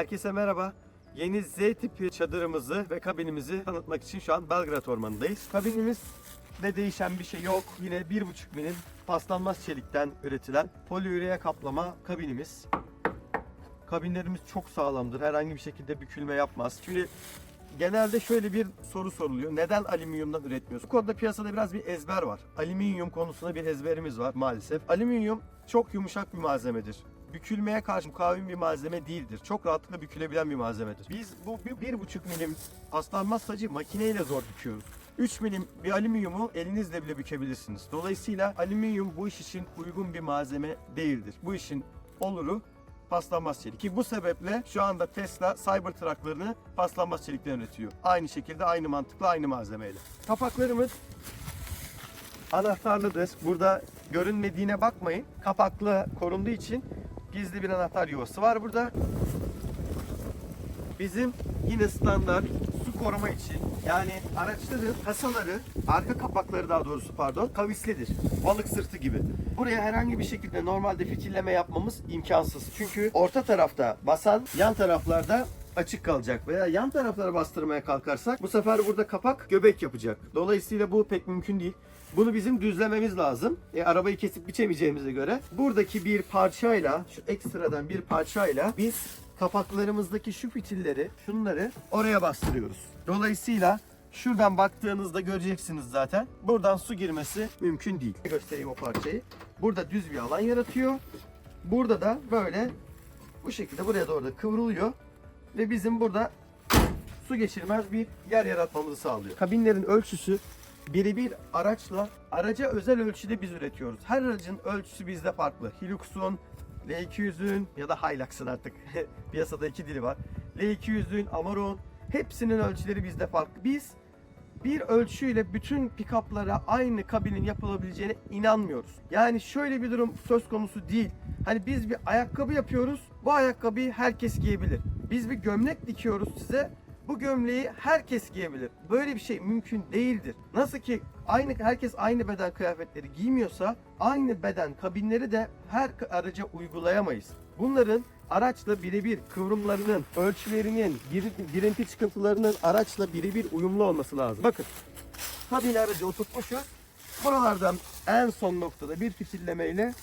Herkese merhaba. Yeni Z tipi çadırımızı ve kabinimizi tanıtmak için şu an Belgrad Ormanı'ndayız. Kabinimiz de değişen bir şey yok. Yine 1,5 milim paslanmaz çelikten üretilen poliüreye kaplama kabinimiz. Kabinlerimiz çok sağlamdır. Herhangi bir şekilde bükülme yapmaz. Şimdi genelde şöyle bir soru soruluyor. Neden alüminyumdan üretmiyoruz? Bu konuda piyasada biraz bir ezber var. Alüminyum konusunda bir ezberimiz var maalesef. Alüminyum çok yumuşak bir malzemedir. Bükülmeye karşı mukavim bir malzeme değildir. Çok rahatlıkla bükülebilen bir malzemedir. Biz bu bir, bir buçuk milim paslanmaz sacı makineyle zor büküyoruz. 3 milim bir alüminyumu elinizle bile bükebilirsiniz. Dolayısıyla alüminyum bu iş için uygun bir malzeme değildir. Bu işin oluru paslanmaz çelik. Ki bu sebeple şu anda Tesla Cybertruck'larını paslanmaz çelikten üretiyor. Aynı şekilde aynı mantıkla aynı malzemeyle. Kapaklarımız anahtarlıdır. Burada görünmediğine bakmayın. Kapaklı korunduğu için gizli bir anahtar yuvası var burada. Bizim yine standart su koruma için yani araçların kasaları, arka kapakları daha doğrusu pardon kavislidir. Balık sırtı gibi. Buraya herhangi bir şekilde normalde fitilleme yapmamız imkansız. Çünkü orta tarafta basan yan taraflarda açık kalacak veya yan taraflara bastırmaya kalkarsak bu sefer burada kapak göbek yapacak. Dolayısıyla bu pek mümkün değil. Bunu bizim düzlememiz lazım. E, arabayı kesip biçemeyeceğimize göre buradaki bir parçayla şu ekstradan bir parçayla biz kapaklarımızdaki şu fitilleri, şunları oraya bastırıyoruz. Dolayısıyla şuradan baktığınızda göreceksiniz zaten. Buradan su girmesi mümkün değil. Göstereyim o parçayı. Burada düz bir alan yaratıyor. Burada da böyle bu şekilde buraya doğru da kıvrılıyor. Ve bizim burada su geçirmez bir yer yaratmamızı sağlıyor. Kabinlerin ölçüsü birebir araçla araca özel ölçüde biz üretiyoruz. Her aracın ölçüsü bizde farklı. Hilux'un, L200'ün ya da Hilux'ın artık piyasada iki dili var. L200'ün, Amarok'un hepsinin ölçüleri bizde farklı. Biz bir ölçüyle bütün pick-up'lara aynı kabinin yapılabileceğine inanmıyoruz. Yani şöyle bir durum söz konusu değil. Hani biz bir ayakkabı yapıyoruz. Bu ayakkabıyı herkes giyebilir. Biz bir gömlek dikiyoruz size. Bu gömleği herkes giyebilir. Böyle bir şey mümkün değildir. Nasıl ki aynı herkes aynı beden kıyafetleri giymiyorsa aynı beden kabinleri de her araca uygulayamayız. Bunların araçla birebir kıvrımlarının, ölçülerinin, gir- girinti çıkıntılarının araçla birebir uyumlu olması lazım. Bakın kabin aracı oturtmuşuz. Buralardan en son noktada bir fitillemeyle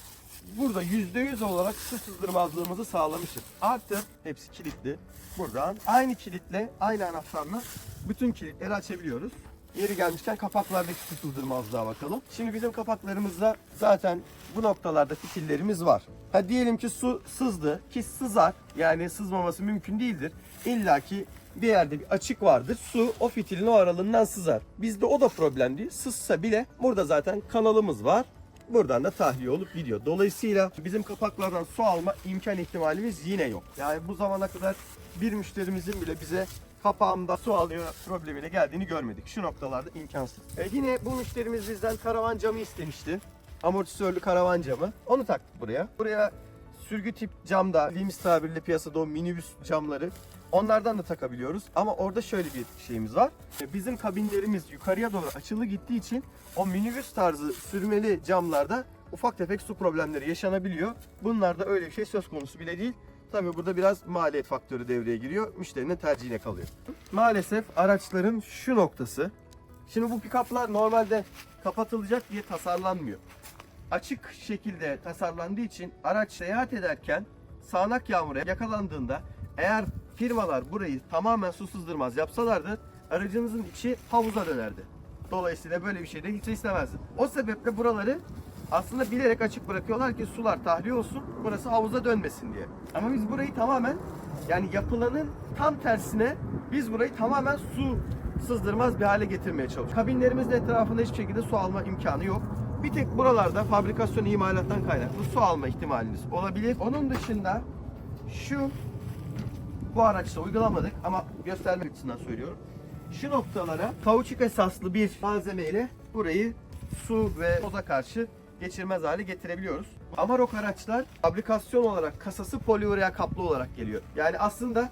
burada %100 olarak su sızdırmazlığımızı sağlamışız. Artı hepsi kilitli. Buradan aynı kilitle, aynı anahtarla bütün kilitleri açabiliyoruz. Yeri gelmişken kapaklardaki su sızdırmazlığa bakalım. Şimdi bizim kapaklarımızda zaten bu noktalarda fitillerimiz var. Ha diyelim ki su sızdı ki sızar. Yani sızmaması mümkün değildir. İlla ki bir yerde bir açık vardır. Su o fitilin o aralığından sızar. Bizde o da problem değil. Sızsa bile burada zaten kanalımız var. Buradan da tahliye olup gidiyor. Dolayısıyla bizim kapaklardan su alma imkan ihtimalimiz yine yok. Yani bu zamana kadar bir müşterimizin bile bize kapağımda su alıyor problemiyle geldiğini görmedik. Şu noktalarda imkansız. E yine bu müşterimiz bizden karavan camı istemişti. Amortisörlü karavan camı. Onu taktık buraya. Buraya sürgü tip camda, bildiğimiz tabirle piyasada o minibüs camları Onlardan da takabiliyoruz. Ama orada şöyle bir şeyimiz var. E, Bizim kabinlerimiz yukarıya doğru açılı gittiği için o minibüs tarzı sürmeli camlarda ufak tefek su problemleri yaşanabiliyor. Bunlarda öyle bir şey söz konusu bile değil. Tabii burada biraz maliyet faktörü devreye giriyor. Müşterinin tercihine kalıyor. Maalesef araçların şu noktası. Şimdi bu pick-up'lar normalde kapatılacak diye tasarlanmıyor. Açık şekilde tasarlandığı için araç seyahat ederken sağanak yağmura yakalandığında eğer firmalar burayı tamamen su sızdırmaz yapsalardı aracınızın içi havuza dönerdi. Dolayısıyla böyle bir şey de hiç istemezdim. O sebeple buraları aslında bilerek açık bırakıyorlar ki sular tahliye olsun, burası havuza dönmesin diye. Ama biz burayı tamamen yani yapılanın tam tersine biz burayı tamamen su sızdırmaz bir hale getirmeye çalışıyoruz. Kabinlerimizin etrafında hiçbir şekilde su alma imkanı yok. Bir tek buralarda fabrikasyon imalattan kaynaklı su alma ihtimaliniz olabilir. Onun dışında şu bu araçta uygulamadık ama göstermek açısından söylüyorum. Şu noktalara kauçuk esaslı bir malzemeyle burayı su ve toza karşı geçirmez hale getirebiliyoruz. Amarok araçlar fabrikasyon olarak kasası poliurea kaplı olarak geliyor. Yani aslında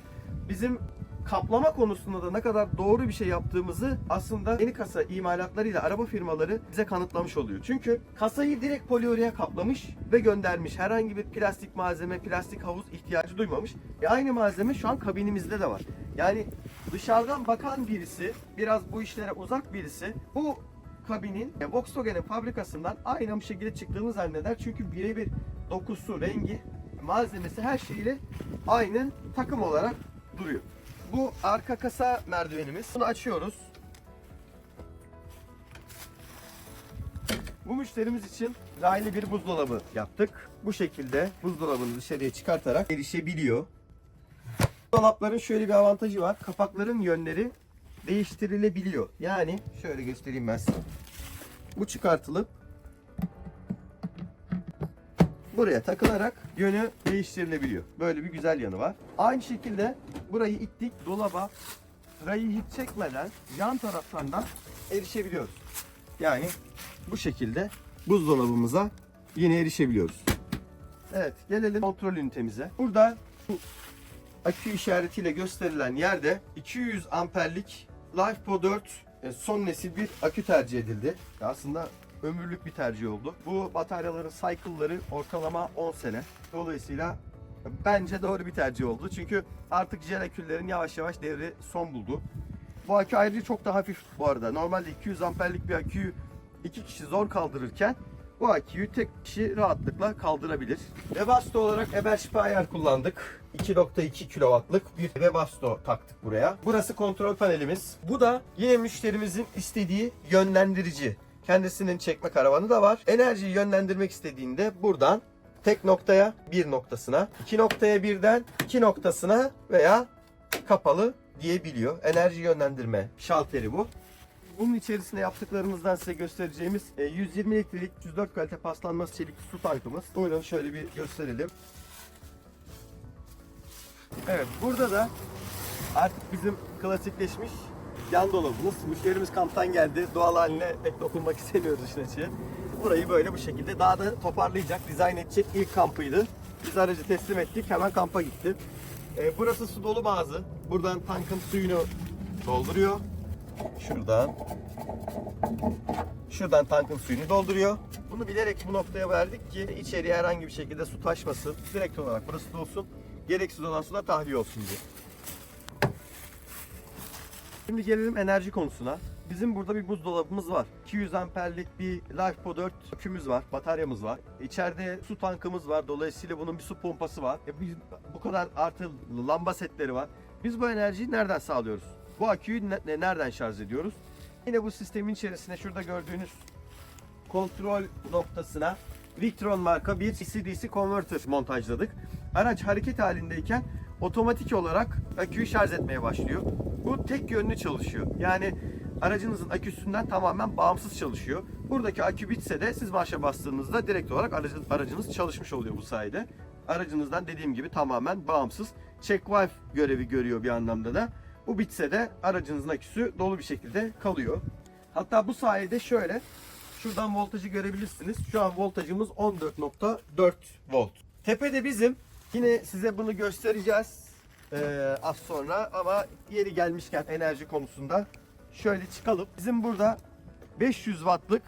bizim kaplama konusunda da ne kadar doğru bir şey yaptığımızı aslında yeni kasa imalatlarıyla araba firmaları bize kanıtlamış oluyor. Çünkü kasayı direkt poliureye kaplamış ve göndermiş. Herhangi bir plastik malzeme, plastik havuz ihtiyacı duymamış. E aynı malzeme şu an kabinimizde de var. Yani dışarıdan bakan birisi, biraz bu işlere uzak birisi bu kabinin e, Volkswagen'in fabrikasından aynı bir şekilde çıktığını zanneder. Çünkü birebir dokusu, rengi, malzemesi her şeyiyle aynı takım olarak duruyor. Bu arka kasa merdivenimiz. Bunu açıyoruz. Bu müşterimiz için raylı bir buzdolabı yaptık. Bu şekilde buzdolabını dışarıya çıkartarak erişebiliyor. Dolapların şöyle bir avantajı var. Kapakların yönleri değiştirilebiliyor. Yani şöyle göstereyim ben size. Bu çıkartılıp buraya takılarak yönü değiştirilebiliyor. Böyle bir güzel yanı var. Aynı şekilde burayı ittik dolaba rayı hiç çekmeden yan taraftan da erişebiliyoruz. Yani bu şekilde buzdolabımıza yine erişebiliyoruz. Evet gelelim kontrol ünitemize. Burada bu akü işaretiyle gösterilen yerde 200 amperlik LifePo 4 e, son nesil bir akü tercih edildi. Aslında ömürlük bir tercih oldu. Bu bataryaların cycle'ları ortalama 10 sene. Dolayısıyla bence doğru bir tercih oldu. Çünkü artık jel akülerin yavaş yavaş devri son buldu. Bu akü ayrıca çok daha hafif bu arada. Normalde 200 amperlik bir aküyü iki kişi zor kaldırırken bu aküyü tek kişi rahatlıkla kaldırabilir. Webasto olarak Eberşipe ayar kullandık. 2.2 kW'lık bir Webasto taktık buraya. Burası kontrol panelimiz. Bu da yine müşterimizin istediği yönlendirici. Kendisinin çekme karavanı da var. Enerjiyi yönlendirmek istediğinde buradan tek noktaya bir noktasına, iki noktaya birden iki noktasına veya kapalı diyebiliyor. Enerji yönlendirme şalteri bu. Bunun içerisine yaptıklarımızdan size göstereceğimiz e, 120 litrelik 104 kalite paslanmaz çelik su tankımız. Buyurun şöyle bir gösterelim. Evet burada da artık bizim klasikleşmiş yan dolabımız. Müşterimiz kamptan geldi. Doğal haline pek dokunmak istemiyoruz işin açığı. Burayı böyle bu şekilde daha da toparlayacak, dizayn edecek ilk kampıydı. Biz aracı teslim ettik. Hemen kampa gitti. E, burası su dolu bazı. Buradan tankın suyunu dolduruyor. Şuradan. Şuradan tankın suyunu dolduruyor. Bunu bilerek bu noktaya verdik ki içeriye herhangi bir şekilde su taşmasın. Direkt olarak burası dolsun. Gereksiz olan su da tahliye olsun diye. Şimdi gelelim enerji konusuna. Bizim burada bir buzdolabımız var. 200 amperlik bir LifePo 4 akümüz var, bataryamız var. İçeride su tankımız var. Dolayısıyla bunun bir su pompası var. E biz, bu kadar artı lamba setleri var. Biz bu enerjiyi nereden sağlıyoruz? Bu aküyü ne- nereden şarj ediyoruz? Yine bu sistemin içerisine şurada gördüğünüz kontrol noktasına Victron marka bir DC-DC converter montajladık. Araç hareket halindeyken otomatik olarak aküyü şarj etmeye başlıyor. Bu tek yönlü çalışıyor. Yani aracınızın aküsünden tamamen bağımsız çalışıyor. Buradaki akü bitse de siz marşa bastığınızda direkt olarak aracı- aracınız çalışmış oluyor bu sayede. Aracınızdan dediğim gibi tamamen bağımsız. Check valve görevi görüyor bir anlamda da. Bu bitse de aracınızın aküsü dolu bir şekilde kalıyor. Hatta bu sayede şöyle Şuradan voltajı görebilirsiniz. Şu an voltajımız 14.4 volt. Tepede bizim yine size bunu göstereceğiz ee, az sonra ama yeri gelmişken enerji konusunda şöyle çıkalım. Bizim burada 500 wattlık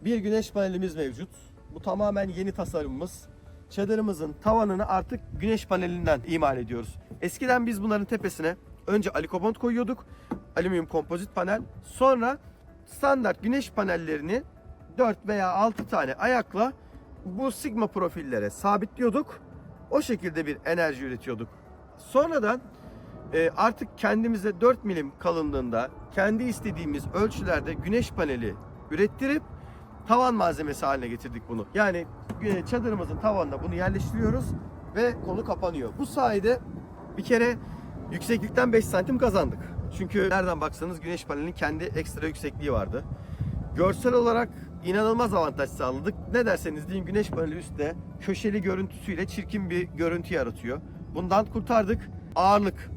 bir güneş panelimiz mevcut. Bu tamamen yeni tasarımımız. Çadırımızın tavanını artık güneş panelinden imal ediyoruz. Eskiden biz bunların tepesine önce alikobond koyuyorduk. Alüminyum kompozit panel. Sonra standart güneş panellerini 4 veya 6 tane ayakla bu sigma profillere sabitliyorduk. O şekilde bir enerji üretiyorduk. Sonradan e, artık kendimize 4 milim kalınlığında kendi istediğimiz ölçülerde güneş paneli ürettirip tavan malzemesi haline getirdik bunu. Yani e, çadırımızın tavanına bunu yerleştiriyoruz ve konu kapanıyor. Bu sayede bir kere yükseklikten 5 santim kazandık. Çünkü nereden baksanız güneş panelinin kendi ekstra yüksekliği vardı. Görsel olarak inanılmaz avantaj sağladık. Ne derseniz deyin güneş paneli üstte köşeli görüntüsüyle çirkin bir görüntü yaratıyor. Bundan kurtardık. Ağırlık.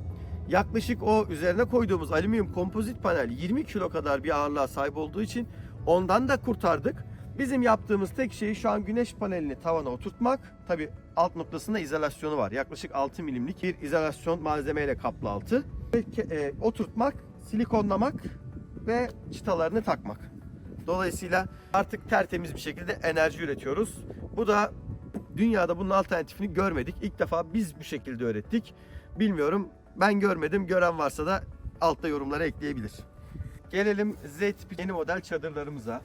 Yaklaşık o üzerine koyduğumuz alüminyum kompozit panel 20 kilo kadar bir ağırlığa sahip olduğu için ondan da kurtardık. Bizim yaptığımız tek şey şu an güneş panelini tavana oturtmak. Tabi alt noktasında izolasyonu var. Yaklaşık 6 milimlik bir izolasyon malzemeyle kaplı altı. E, oturtmak, silikonlamak ve çıtalarını takmak. Dolayısıyla artık tertemiz bir şekilde enerji üretiyoruz. Bu da dünyada bunun alternatifini görmedik. İlk defa biz bu şekilde öğrettik. Bilmiyorum ben görmedim. Gören varsa da altta yorumlara ekleyebilir. Gelelim Z yeni model çadırlarımıza.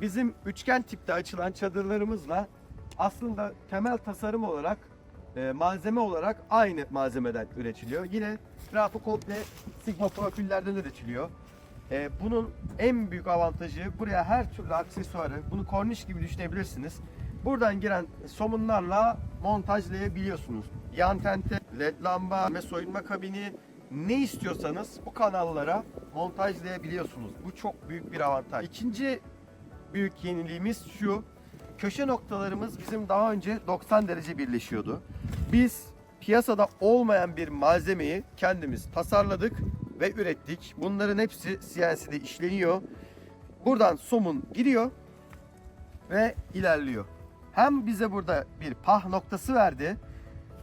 Bizim üçgen tipte açılan çadırlarımızla aslında temel tasarım olarak e, malzeme olarak aynı malzemeden üretiliyor. Yine rafı komple sigma profillerden üretiliyor. E, bunun en büyük avantajı buraya her türlü aksesuarı, bunu korniş gibi düşünebilirsiniz. Buradan giren somunlarla montajlayabiliyorsunuz. Yan tente, led lamba ve soyunma kabini ne istiyorsanız bu kanallara montajlayabiliyorsunuz. Bu çok büyük bir avantaj. İkinci büyük yeniliğimiz şu. Köşe noktalarımız bizim daha önce 90 derece birleşiyordu. Biz piyasada olmayan bir malzemeyi kendimiz tasarladık ve ürettik. Bunların hepsi CNC'de işleniyor. Buradan somun giriyor ve ilerliyor. Hem bize burada bir pah noktası verdi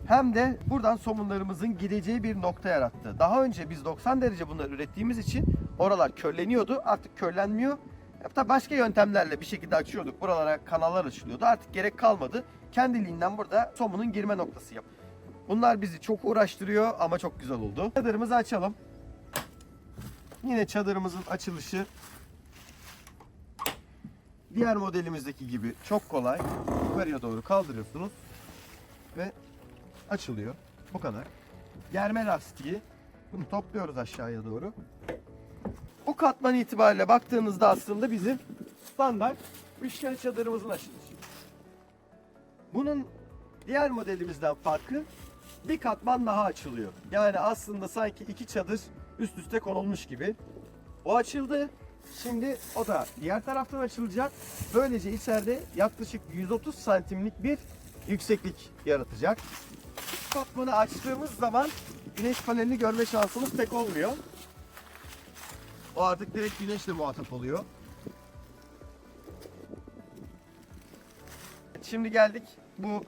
hem de buradan somunlarımızın gideceği bir nokta yarattı. Daha önce biz 90 derece bunları ürettiğimiz için oralar körleniyordu. Artık körlenmiyor. Hatta başka yöntemlerle bir şekilde açıyorduk. Buralara kanallar açılıyordu. Artık gerek kalmadı. Kendiliğinden burada somunun girme noktası yap. Bunlar bizi çok uğraştırıyor ama çok güzel oldu. Çadırımızı açalım. Yine çadırımızın açılışı diğer modelimizdeki gibi çok kolay. Yukarıya doğru kaldırıyorsunuz ve açılıyor. Bu kadar. Germe lastiği. Bunu topluyoruz aşağıya doğru. Bu katman itibariyle baktığınızda aslında bizim standart üçgen çadırımızın açılışı. Bunun diğer modelimizden farkı bir katman daha açılıyor. Yani aslında sanki iki çadır üst üste konulmuş gibi. O açıldı. Şimdi o da diğer taraftan açılacak. Böylece içeride yaklaşık 130 santimlik bir yükseklik yaratacak. Katmanı açtığımız zaman güneş panelini görme şansımız pek olmuyor. O artık direkt güneşle muhatap oluyor. Şimdi geldik bu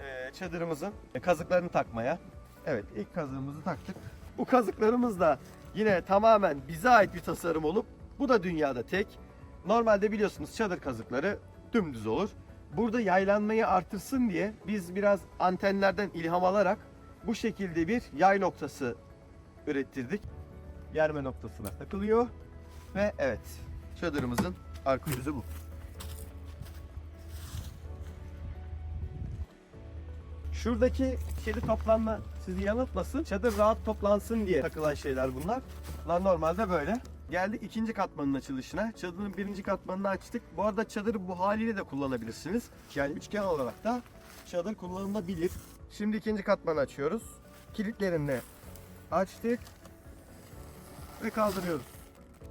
e, çadırımızın kazıklarını takmaya. Evet ilk kazığımızı taktık. Bu kazıklarımız da yine tamamen bize ait bir tasarım olup bu da dünyada tek. Normalde biliyorsunuz çadır kazıkları dümdüz olur. Burada yaylanmayı artırsın diye biz biraz antenlerden ilham alarak bu şekilde bir yay noktası ürettirdik. Germe noktasına takılıyor ve evet çadırımızın arka yüzü bu. Şuradaki kedi toplanma sizi yanıltmasın. Çadır rahat toplansın diye takılan şeyler bunlar. Bunlar normalde böyle. Geldik ikinci katmanın açılışına. Çadırın birinci katmanını açtık. Bu arada çadırı bu haliyle de kullanabilirsiniz. Yani üçgen olarak da çadır kullanılabilir. Şimdi ikinci katmanı açıyoruz. Kilitlerini açtık ve kaldırıyoruz.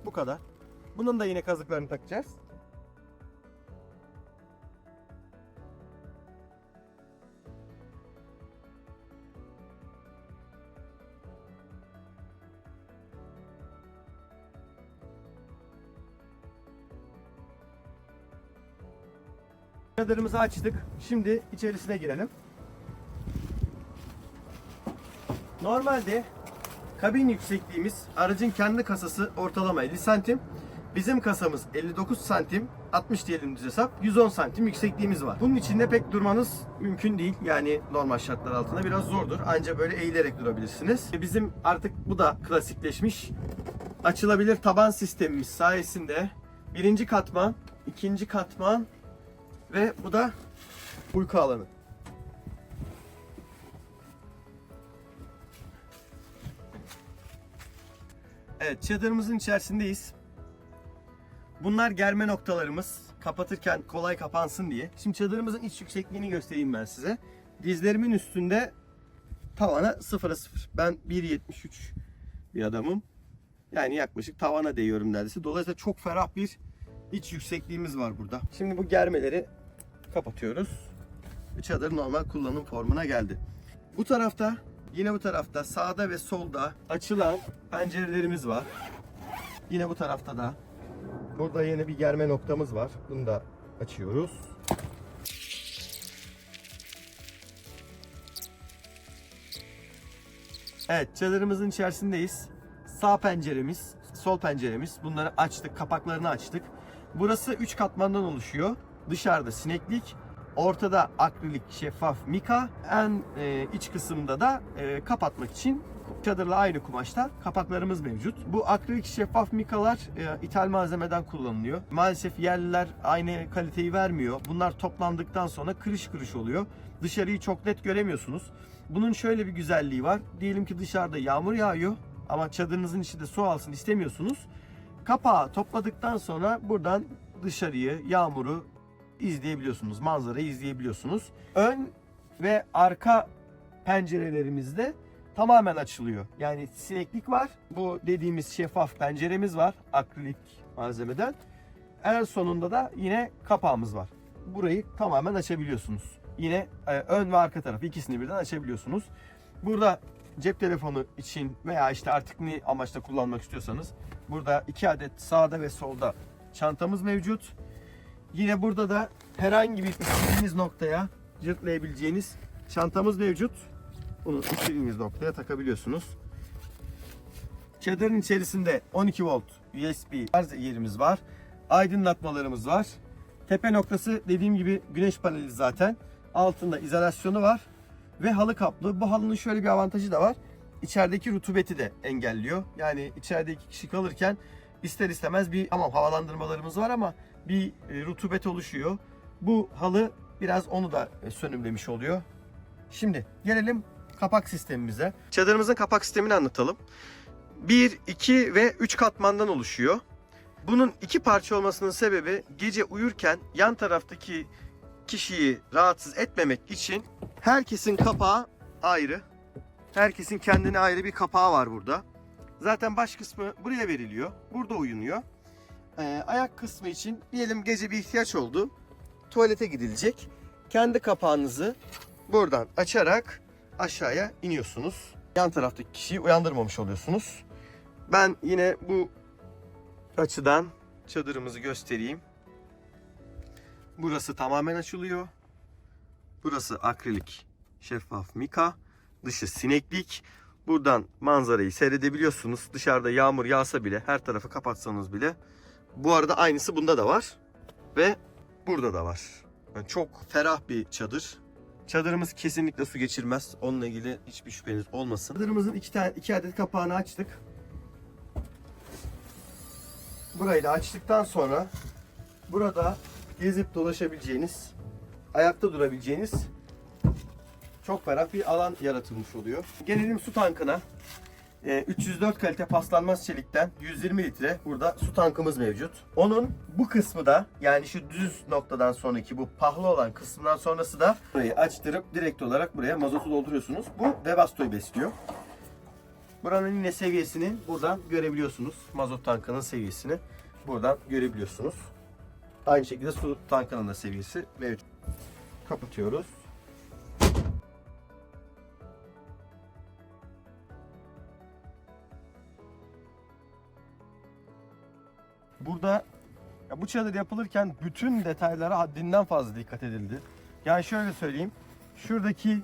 Bu kadar. Bunun da yine kazıklarını takacağız. Çadırımızı açtık. Şimdi içerisine girelim. Normalde kabin yüksekliğimiz aracın kendi kasası ortalama 50 santim. Bizim kasamız 59 santim, 60 diyelim düz hesap, 110 santim yüksekliğimiz var. Bunun içinde pek durmanız mümkün değil. Yani normal şartlar altında biraz zordur. Ancak böyle eğilerek durabilirsiniz. Bizim artık bu da klasikleşmiş. Açılabilir taban sistemimiz sayesinde birinci katman, ikinci katman ve bu da uyku alanı. Evet çadırımızın içerisindeyiz. Bunlar germe noktalarımız. Kapatırken kolay kapansın diye. Şimdi çadırımızın iç yüksekliğini göstereyim ben size. Dizlerimin üstünde tavana sıfıra sıfır. Ben 1.73 bir adamım. Yani yaklaşık tavana değiyorum neredeyse. Dolayısıyla çok ferah bir iç yüksekliğimiz var burada. Şimdi bu germeleri kapatıyoruz. Çadır normal kullanım formuna geldi. Bu tarafta yine bu tarafta sağda ve solda açılan pencerelerimiz var. Yine bu tarafta da burada yeni bir germe noktamız var. Bunu da açıyoruz. Evet çadırımızın içerisindeyiz. Sağ penceremiz, sol penceremiz. Bunları açtık, kapaklarını açtık. Burası 3 katmandan oluşuyor. Dışarıda sineklik, ortada akrilik şeffaf mika, en e, iç kısımda da e, kapatmak için çadırla aynı kumaşta kapaklarımız mevcut. Bu akrilik şeffaf mikalar e, ithal malzemeden kullanılıyor. Maalesef yerliler aynı kaliteyi vermiyor. Bunlar toplandıktan sonra kırış kırış oluyor. Dışarıyı çok net göremiyorsunuz. Bunun şöyle bir güzelliği var. Diyelim ki dışarıda yağmur yağıyor ama çadırınızın içinde su alsın istemiyorsunuz. Kapağı topladıktan sonra buradan dışarıyı, yağmuru izleyebiliyorsunuz. Manzarayı izleyebiliyorsunuz. Ön ve arka pencerelerimizde tamamen açılıyor. Yani sineklik var. Bu dediğimiz şeffaf penceremiz var. Akrilik malzemeden. En sonunda da yine kapağımız var. Burayı tamamen açabiliyorsunuz. Yine e, ön ve arka tarafı ikisini birden açabiliyorsunuz. Burada cep telefonu için veya işte artık ne amaçla kullanmak istiyorsanız burada iki adet sağda ve solda çantamız mevcut. Yine burada da herhangi bir istediğiniz noktaya cırtlayabileceğiniz çantamız mevcut. Bunu istediğiniz noktaya takabiliyorsunuz. Çadırın içerisinde 12 volt USB şarj yerimiz var. Aydınlatmalarımız var. Tepe noktası dediğim gibi güneş paneli zaten. Altında izolasyonu var. Ve halı kaplı. Bu halının şöyle bir avantajı da var. İçerideki rutubeti de engelliyor. Yani içeride iki kişi kalırken ister istemez bir tamam havalandırmalarımız var ama bir e, rutubet oluşuyor. Bu halı biraz onu da e, sönümlemiş oluyor. Şimdi gelelim kapak sistemimize. Çadırımızın kapak sistemini anlatalım. 1, 2 ve 3 katmandan oluşuyor. Bunun iki parça olmasının sebebi gece uyurken yan taraftaki kişiyi rahatsız etmemek için herkesin kapağı ayrı. Herkesin kendine ayrı bir kapağı var burada. Zaten baş kısmı buraya veriliyor. Burada uyunuyor. Ee, ayak kısmı için diyelim gece bir ihtiyaç oldu. Tuvalete gidilecek. Kendi kapağınızı buradan açarak aşağıya iniyorsunuz. Yan taraftaki kişiyi uyandırmamış oluyorsunuz. Ben yine bu açıdan çadırımızı göstereyim. Burası tamamen açılıyor. Burası akrilik şeffaf mika. Dışı sineklik. Buradan manzarayı seyredebiliyorsunuz. Dışarıda yağmur yağsa bile her tarafı kapatsanız bile. Bu arada aynısı bunda da var. Ve burada da var. Yani çok ferah bir çadır. Çadırımız kesinlikle su geçirmez. Onunla ilgili hiçbir şüpheniz olmasın. Çadırımızın iki, tane, iki adet kapağını açtık. Burayı da açtıktan sonra burada gezip dolaşabileceğiniz, ayakta durabileceğiniz çok ferah bir alan yaratılmış oluyor. Gelelim su tankına. Ee, 304 kalite paslanmaz çelikten 120 litre burada su tankımız mevcut. Onun bu kısmı da yani şu düz noktadan sonraki bu pahlı olan kısmından sonrası da burayı açtırıp direkt olarak buraya mazotu dolduruyorsunuz. Bu Webasto'yu besliyor. Buranın yine seviyesini buradan görebiliyorsunuz. Mazot tankının seviyesini buradan görebiliyorsunuz. Aynı şekilde su tankının da seviyesi mevcut. Kapatıyoruz. Burada ya bu çadır yapılırken bütün detaylara haddinden fazla dikkat edildi. Yani şöyle söyleyeyim. Şuradaki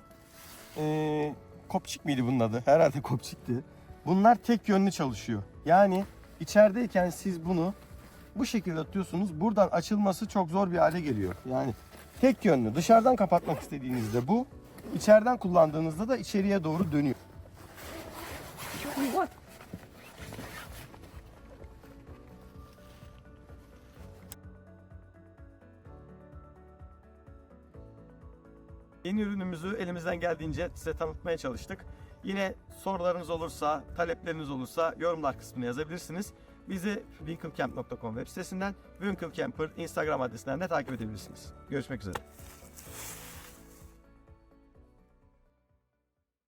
eee kopçik miydi bunun adı? Herhalde kopçikti. Bunlar tek yönlü çalışıyor. Yani içerideyken siz bunu bu şekilde atıyorsunuz. Buradan açılması çok zor bir hale geliyor. Yani tek yönlü. Dışarıdan kapatmak istediğinizde bu. içeriden kullandığınızda da içeriye doğru dönüyor. Yeni ürünümüzü elimizden geldiğince size tanıtmaya çalıştık. Yine sorularınız olursa, talepleriniz olursa yorumlar kısmına yazabilirsiniz. Bizi winkelcamp.com web sitesinden, Winkelcamper Instagram adresinden de takip edebilirsiniz. Görüşmek üzere.